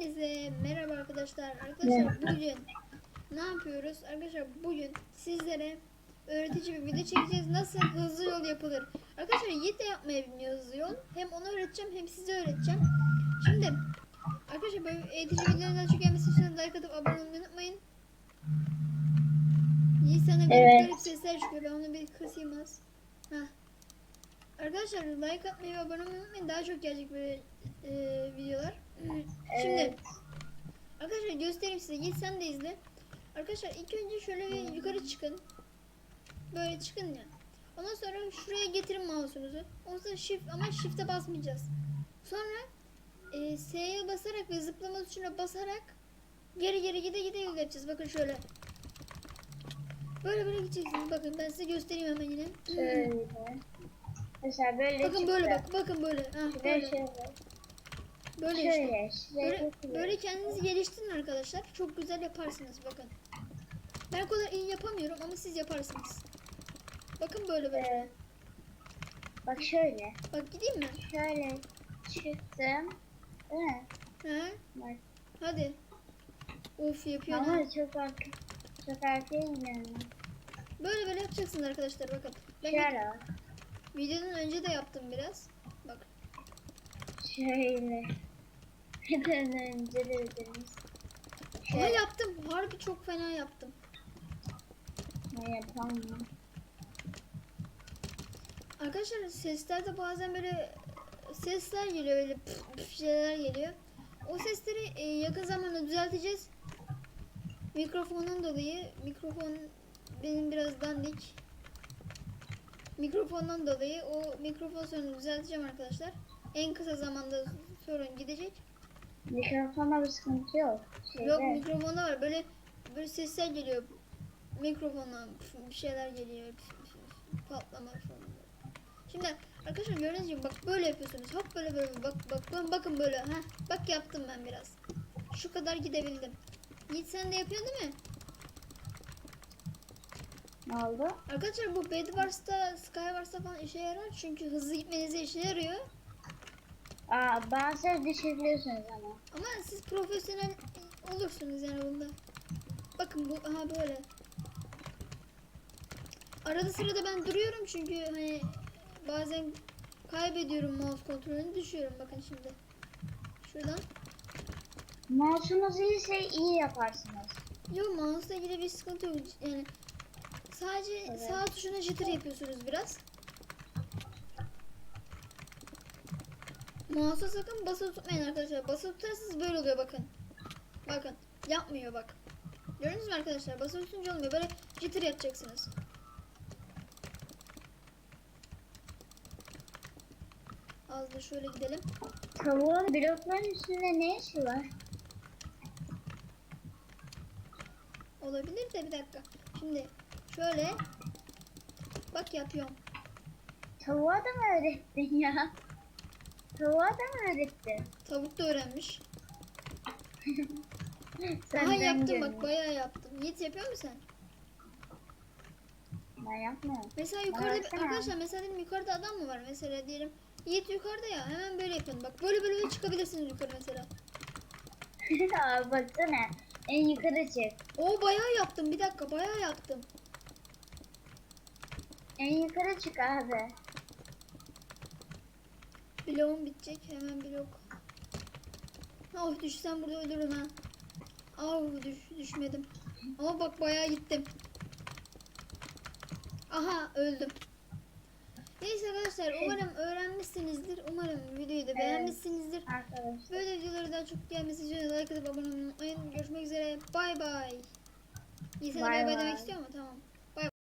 Hepinize merhaba arkadaşlar. Arkadaşlar bugün ne yapıyoruz? Arkadaşlar bugün sizlere öğretici bir video çekeceğiz. Nasıl hızlı yol yapılır? Arkadaşlar Yiğit de yapmayı bilmiyor hızlı yol. Hem onu öğreteceğim hem size öğreteceğim. Şimdi arkadaşlar böyle eğitici videoların daha çok gelmesi için like atıp abone olmayı unutmayın. Yiğit sana Evet. garip sesler çıkıyor. Ben onu bir kısayım az. Heh. Arkadaşlar like atmayı ve abone olmayı unutmayın. Daha çok gelecek böyle e, videolar. Şimdi Evet. arkadaşlar göstereyim size. Git sen de izle. Arkadaşlar ilk önce şöyle bir yukarı çıkın. Böyle çıkın ya. Ondan sonra şuraya getirin mouse'unuzu. Ondan sonra shift ama shift'e basmayacağız. Sonra e, S'ye basarak ve zıplama tuşuna basarak geri geri gide gide yapacağız. Bakın şöyle. Böyle böyle gideceksiniz. Bakın ben size göstereyim hemen yine. Şöyle. Mesela böyle Bakın çıktı. böyle bak. Bakın böyle. Şöyle böyle. şöyle. Böyle işte. Şöyle. Böyle, böyle kendinizi geliştirin arkadaşlar. Çok güzel yaparsınız bakın. Ben o kadar iyi yapamıyorum ama siz yaparsınız. Bakın böyle böyle. Evet. Bak şöyle. Bak gideyim mi? Şöyle çıktım. Değil mi? He? Bak. Hadi. Of yapıyorum. Ama çok arka. Çok arkaya gidiyorum. Böyle böyle yapacaksınız arkadaşlar bakın. Ben Şöyle bak. videonun önce de yaptım biraz. Bak. Şöyle. Neden önce de öderiz. Ama Şöyle. yaptım. Harbi çok fena yaptım. Ne yapalım? Arkadaşlar seslerde bazen böyle sesler geliyor böyle püf püf şeyler geliyor. O sesleri e, yakın zamanda düzelteceğiz. Mikrofonun dolayı mikrofon benim biraz dandik. Mikrofondan dolayı o mikrofon sorunu düzelteceğim arkadaşlar. En kısa zamanda sorun gidecek. Mikrofonda bir sıkıntı yok. Şeyde. Yok mikrofonda var böyle böyle sesler geliyor. Mikrofondan püf, bir şeyler geliyor. Patlama falan. Şimdi arkadaşlar gördüğünüz gibi bak böyle yapıyorsunuz. Hop böyle böyle bak bak bak bakın böyle. ha Bak yaptım ben biraz. Şu kadar gidebildim. Yiğit sen de yapıyorsun değil mi? Ne oldu? Arkadaşlar bu Bedwars'ta, Skywars'ta falan işe yarar. Çünkü hızlı gitmenize işe yarıyor. Aa, bazen düşebiliyorsunuz ama. Ama siz profesyonel olursunuz yani bunda. Bakın bu aha böyle. Arada sırada ben duruyorum çünkü hani bazen kaybediyorum mouse kontrolünü düşüyorum bakın şimdi. Şuradan. Mouse'unuz iyiyse iyi yaparsınız. Yok mouse'la ilgili bir sıkıntı yok. Yani sadece Evet. sağ tuşuna jitter yapıyorsunuz biraz. Mouse'a sakın basılı tutmayın arkadaşlar. Basılı tutarsanız böyle oluyor bakın. Bakın yapmıyor bak. Gördünüz mü arkadaşlar? Basılı tutunca olmuyor. Böyle jitter yapacaksınız. Az da şöyle gidelim. Tavuğun blokların üstünde ne işi var? Olabilir de bir dakika. Şimdi şöyle bak yapıyorum. Tavuğa da mı öğrettin ya? Tavuğa da mı öğrettin? Tavuk da öğrenmiş. Aha yaptım görüyorum. bak bayağı yaptım. Yiğit yapıyor musun sen? Ben yapmıyorum. Mesela yukarıda bir, arkadaşlar mesela diyelim yukarıda adam mı var mesela diyelim. Yiğit yukarıda ya hemen böyle yapın. Bak böyle böyle böyle çıkabilirsiniz yukarı mesela. Aa, baksana. En yukarı çık. Oo bayağı yaptım bir dakika bayağı yaptım. En yukarı çık abi. Bloğum bitecek hemen blok. Oh düşsem burada ölürüm ha. Ah düş, düşmedim. Ama bak bayağı gittim. Aha öldüm. Neyse arkadaşlar umarım öğrenmişsinizdir. Umarım videoyu da beğenmişsinizdir. Arkadaşlar. Böyle videoları daha çok gelmesi için like atıp abone olmayı unutmayın. Görüşmek üzere. Bay bay. Bay bay bay. demek istiyor mu? Tamam.